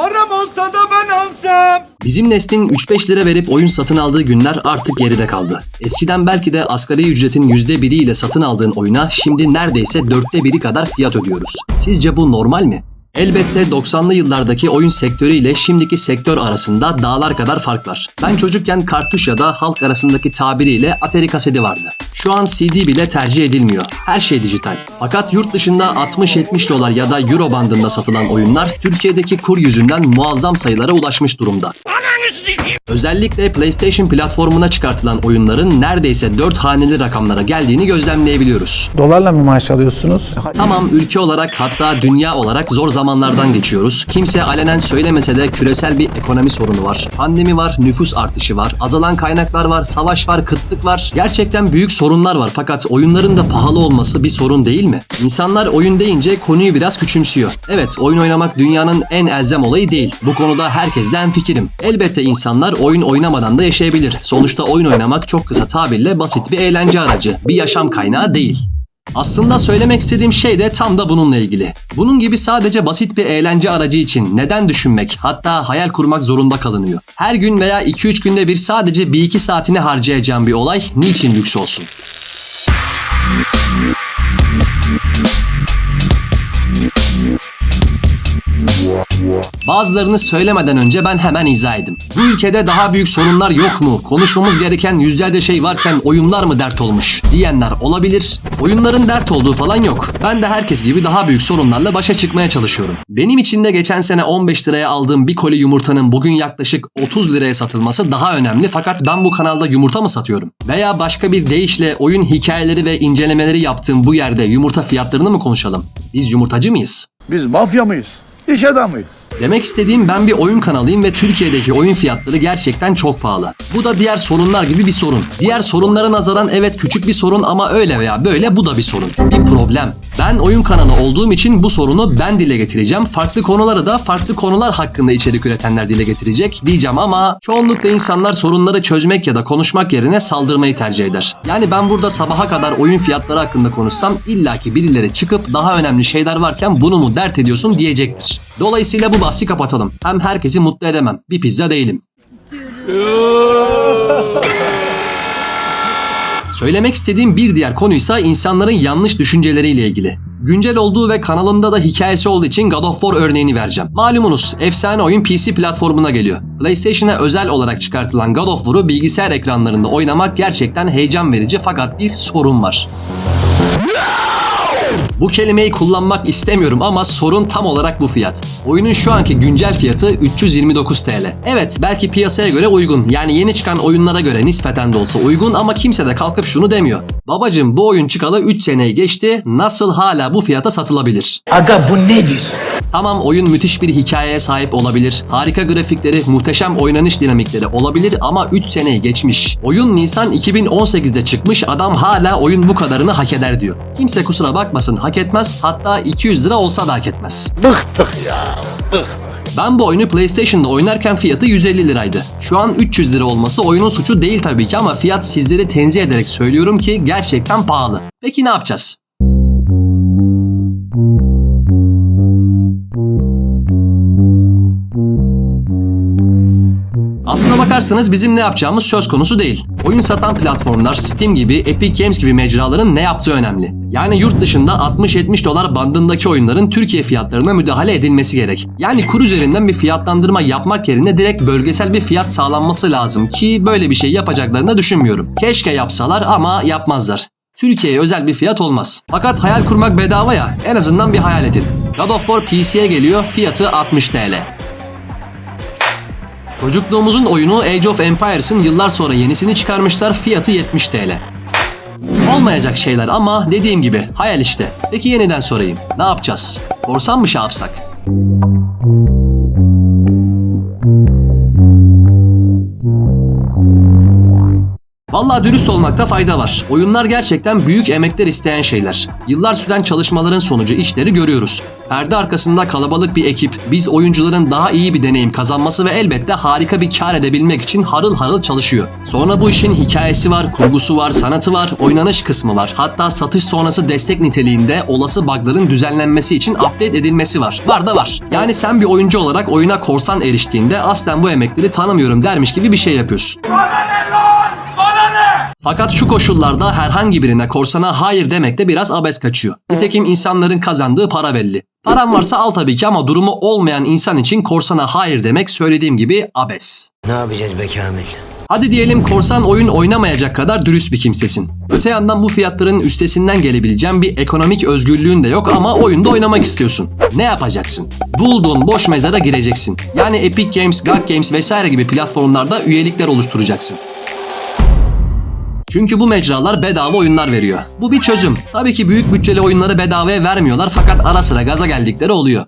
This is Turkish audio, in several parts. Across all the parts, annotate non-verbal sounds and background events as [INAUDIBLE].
Param olsa da ben alsam. Bizim neslin 3-5 lira verip oyun satın aldığı günler artık geride kaldı. Eskiden belki de asgari ücretin %1'i ile satın aldığın oyuna şimdi neredeyse dörtte biri kadar fiyat ödüyoruz. Sizce bu normal mi? Elbette 90'lı yıllardaki oyun sektörü ile şimdiki sektör arasında dağlar kadar fark var. Ben çocukken kartuş ya da halk arasındaki tabiriyle Atari kaseti vardı. Şu an CD bile tercih edilmiyor. Her şey dijital. Fakat yurt dışında 60-70 dolar ya da euro bandında satılan oyunlar Türkiye'deki kur yüzünden muazzam sayılara ulaşmış durumda. Özellikle PlayStation platformuna çıkartılan oyunların neredeyse 4 haneli rakamlara geldiğini gözlemleyebiliyoruz. Dolarla mı maaş alıyorsunuz? Tamam ülke olarak hatta dünya olarak zor zamanlardan geçiyoruz. Kimse alenen söylemese de küresel bir ekonomi sorunu var. Pandemi var, nüfus artışı var, azalan kaynaklar var, savaş var, kıtlık var. Gerçekten büyük sorunlar var fakat oyunların da pahalı olması bir sorun değil mi? İnsanlar oyun deyince konuyu biraz küçümsüyor. Evet oyun oynamak dünyanın en elzem olayı değil. Bu konuda herkesle hemfikirim. Elbette insanlar oyun oynamadan da yaşayabilir. Sonuçta oyun oynamak çok kısa tabirle basit bir eğlence aracı. Bir yaşam kaynağı değil. Aslında söylemek istediğim şey de tam da bununla ilgili. Bunun gibi sadece basit bir eğlence aracı için neden düşünmek, hatta hayal kurmak zorunda kalınıyor. Her gün veya 2-3 günde bir sadece 1-2 saatini harcayacağım bir olay niçin lüks olsun? Bazılarını söylemeden önce ben hemen izah edeyim. Bu ülkede daha büyük sorunlar yok mu? Konuşmamız gereken yüzlerce şey varken oyunlar mı dert olmuş? Diyenler olabilir. Oyunların dert olduğu falan yok. Ben de herkes gibi daha büyük sorunlarla başa çıkmaya çalışıyorum. Benim için de geçen sene 15 liraya aldığım bir koli yumurtanın bugün yaklaşık 30 liraya satılması daha önemli fakat ben bu kanalda yumurta mı satıyorum? Veya başka bir deyişle oyun hikayeleri ve incelemeleri yaptığım bu yerde yumurta fiyatlarını mı konuşalım? Biz yumurtacı mıyız? Biz mafya mıyız? İş adamıyız. Demek istediğim ben bir oyun kanalıyım ve Türkiye'deki oyun fiyatları gerçekten çok pahalı. Bu da diğer sorunlar gibi bir sorun. Diğer sorunlara nazaran evet küçük bir sorun ama öyle veya böyle bu da bir sorun. Bir problem. Ben oyun kanalı olduğum için bu sorunu ben dile getireceğim. Farklı konuları da farklı konular hakkında içerik üretenler dile getirecek diyeceğim ama çoğunlukla insanlar sorunları çözmek ya da konuşmak yerine saldırmayı tercih eder. Yani ben burada sabaha kadar oyun fiyatları hakkında konuşsam illaki birileri çıkıp daha önemli şeyler varken bunu mu dert ediyorsun diyecektir. Dolayısıyla bu bahsi kapatalım. Hem herkesi mutlu edemem. Bir pizza değilim. [LAUGHS] Söylemek istediğim bir diğer konuysa insanların yanlış düşünceleriyle ilgili. Güncel olduğu ve kanalımda da hikayesi olduğu için God of War örneğini vereceğim. Malumunuz efsane oyun PC platformuna geliyor. PlayStation'a özel olarak çıkartılan God of War'u bilgisayar ekranlarında oynamak gerçekten heyecan verici fakat bir sorun var. Bu kelimeyi kullanmak istemiyorum ama sorun tam olarak bu fiyat. Oyunun şu anki güncel fiyatı 329 TL. Evet belki piyasaya göre uygun. Yani yeni çıkan oyunlara göre nispeten de olsa uygun ama kimse de kalkıp şunu demiyor. Babacım bu oyun çıkalı 3 seneyi geçti. Nasıl hala bu fiyata satılabilir? Aga bu nedir? Tamam oyun müthiş bir hikayeye sahip olabilir. Harika grafikleri, muhteşem oynanış dinamikleri olabilir ama 3 seneyi geçmiş. Oyun Nisan 2018'de çıkmış adam hala oyun bu kadarını hak eder diyor. Kimse kusura bakmasın hak etmez hatta 200 lira olsa da hak etmez. Bıktık ya. Bıktık. Ben bu oyunu PlayStation'da oynarken fiyatı 150 liraydı. Şu an 300 lira olması oyunun suçu değil tabii ki ama fiyat sizleri tenzih ederek söylüyorum ki gerçekten pahalı. Peki ne yapacağız? Aslına bakarsanız bizim ne yapacağımız söz konusu değil. Oyun satan platformlar Steam gibi, Epic Games gibi mecraların ne yaptığı önemli. Yani yurt dışında 60-70 dolar bandındaki oyunların Türkiye fiyatlarına müdahale edilmesi gerek. Yani kur üzerinden bir fiyatlandırma yapmak yerine direkt bölgesel bir fiyat sağlanması lazım ki böyle bir şey yapacaklarını düşünmüyorum. Keşke yapsalar ama yapmazlar. Türkiye'ye özel bir fiyat olmaz. Fakat hayal kurmak bedava ya en azından bir hayal edin. God of War PC'ye geliyor fiyatı 60 TL. Çocukluğumuzun oyunu Age of Empires'ın yıllar sonra yenisini çıkarmışlar fiyatı 70 TL. Olmayacak şeyler ama dediğim gibi hayal işte. Peki yeniden sorayım. Ne yapacağız? Korsan mı şey yapsak? Vallahi dürüst olmakta fayda var. Oyunlar gerçekten büyük emekler isteyen şeyler. Yıllar süren çalışmaların sonucu işleri görüyoruz. Perde arkasında kalabalık bir ekip, biz oyuncuların daha iyi bir deneyim kazanması ve elbette harika bir kar edebilmek için harıl harıl çalışıyor. Sonra bu işin hikayesi var, kurgusu var, sanatı var, oynanış kısmı var. Hatta satış sonrası destek niteliğinde olası bug'ların düzenlenmesi için update edilmesi var. Var da var. Yani sen bir oyuncu olarak oyuna korsan eriştiğinde aslen bu emekleri tanımıyorum dermiş gibi bir şey yapıyorsun. Fakat şu koşullarda herhangi birine korsana hayır demek de biraz abes kaçıyor. Nitekim insanların kazandığı para belli. Param varsa al tabii ki ama durumu olmayan insan için korsana hayır demek söylediğim gibi abes. Ne yapacağız be Kamil? Hadi diyelim korsan oyun oynamayacak kadar dürüst bir kimsesin. Öte yandan bu fiyatların üstesinden gelebileceğin bir ekonomik özgürlüğün de yok ama oyunda oynamak istiyorsun. Ne yapacaksın? Bulduğun boş mezara gireceksin. Yani Epic Games, GOG Games vesaire gibi platformlarda üyelikler oluşturacaksın. Çünkü bu mecralar bedava oyunlar veriyor. Bu bir çözüm. Tabii ki büyük bütçeli oyunları bedavaya vermiyorlar fakat ara sıra gaza geldikleri oluyor.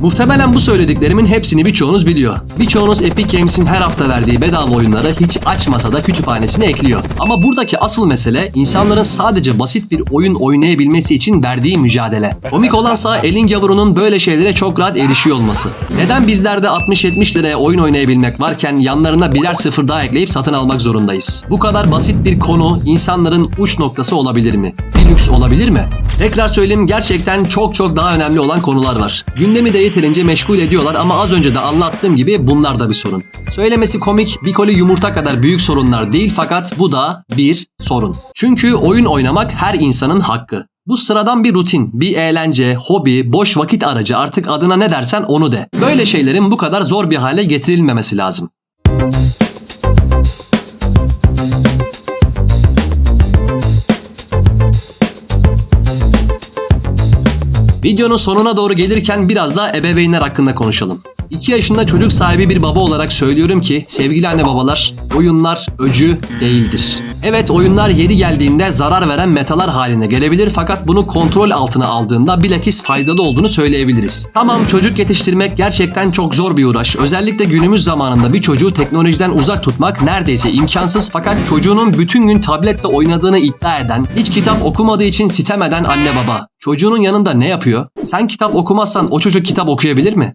Muhtemelen bu söylediklerimin hepsini birçoğunuz biliyor. Birçoğunuz Epic Games'in her hafta verdiği bedava oyunları hiç açmasa da kütüphanesine ekliyor. Ama buradaki asıl mesele insanların sadece basit bir oyun oynayabilmesi için verdiği mücadele. Komik olansa elin gavurunun böyle şeylere çok rahat erişiyor olması. Neden bizlerde 60-70 liraya oyun oynayabilmek varken yanlarına birer sıfır daha ekleyip satın almak zorundayız? Bu kadar basit bir konu insanların uç noktası olabilir mi? Bir lüks olabilir mi? Tekrar söyleyeyim gerçekten çok çok daha önemli olan konular var. Gündemi de yeterince meşgul ediyorlar ama az önce de anlattığım gibi bunlar da bir sorun. Söylemesi komik, bir koli yumurta kadar büyük sorunlar değil fakat bu da bir sorun. Çünkü oyun oynamak her insanın hakkı. Bu sıradan bir rutin, bir eğlence, hobi, boş vakit aracı artık adına ne dersen onu de. Böyle şeylerin bu kadar zor bir hale getirilmemesi lazım. Videonun sonuna doğru gelirken biraz da ebeveynler hakkında konuşalım. 2 yaşında çocuk sahibi bir baba olarak söylüyorum ki sevgili anne babalar oyunlar öcü değildir. Evet oyunlar yeri geldiğinde zarar veren metalar haline gelebilir fakat bunu kontrol altına aldığında bilakis faydalı olduğunu söyleyebiliriz. Tamam çocuk yetiştirmek gerçekten çok zor bir uğraş. Özellikle günümüz zamanında bir çocuğu teknolojiden uzak tutmak neredeyse imkansız fakat çocuğunun bütün gün tabletle oynadığını iddia eden, hiç kitap okumadığı için sitem eden anne baba. Çocuğunun yanında ne yapıyor? Sen kitap okumazsan o çocuk kitap okuyabilir mi?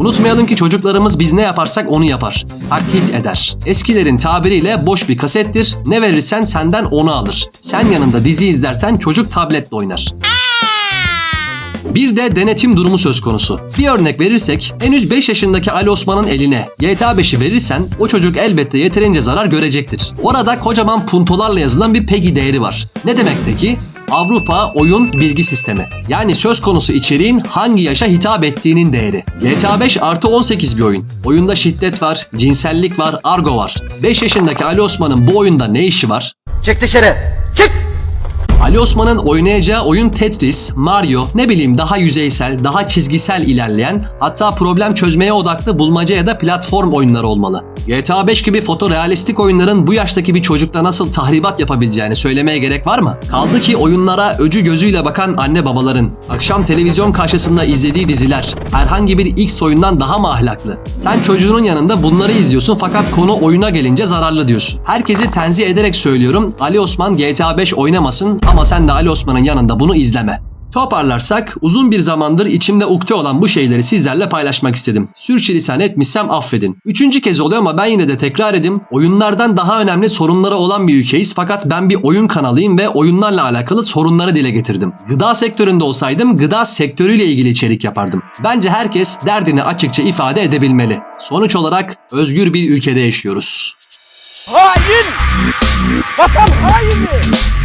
Unutmayalım ki çocuklarımız biz ne yaparsak onu yapar. Taklit eder. Eskilerin tabiriyle boş bir kasettir. Ne verirsen senden onu alır. Sen yanında dizi izlersen çocuk tabletle oynar. Bir de denetim durumu söz konusu. Bir örnek verirsek henüz 5 yaşındaki Ali Osman'ın eline GTA 5'i verirsen o çocuk elbette yeterince zarar görecektir. Orada kocaman puntolarla yazılan bir PEGI değeri var. Ne demek peki? Avrupa Oyun Bilgi Sistemi. Yani söz konusu içeriğin hangi yaşa hitap ettiğinin değeri. GTA 5 artı 18 bir oyun. Oyunda şiddet var, cinsellik var, argo var. 5 yaşındaki Ali Osman'ın bu oyunda ne işi var? Çık dışarı. Ali Osman'ın oynayacağı oyun Tetris, Mario, ne bileyim daha yüzeysel, daha çizgisel ilerleyen, hatta problem çözmeye odaklı bulmaca ya da platform oyunları olmalı. GTA 5 gibi fotorealistik oyunların bu yaştaki bir çocukta nasıl tahribat yapabileceğini söylemeye gerek var mı? Kaldı ki oyunlara öcü gözüyle bakan anne babaların, akşam televizyon karşısında izlediği diziler, herhangi bir X oyundan daha mı ahlaklı? Sen çocuğunun yanında bunları izliyorsun fakat konu oyuna gelince zararlı diyorsun. Herkesi tenzih ederek söylüyorum, Ali Osman GTA 5 oynamasın ama sen de Ali Osman'ın yanında bunu izleme. Toparlarsak uzun bir zamandır içimde ukde olan bu şeyleri sizlerle paylaşmak istedim. Sürçülisan etmişsem affedin. Üçüncü kez oluyor ama ben yine de tekrar edeyim. Oyunlardan daha önemli sorunları olan bir ülkeyiz fakat ben bir oyun kanalıyım ve oyunlarla alakalı sorunları dile getirdim. Gıda sektöründe olsaydım gıda sektörüyle ilgili içerik yapardım. Bence herkes derdini açıkça ifade edebilmeli. Sonuç olarak özgür bir ülkede yaşıyoruz. Hain! Vatan haini!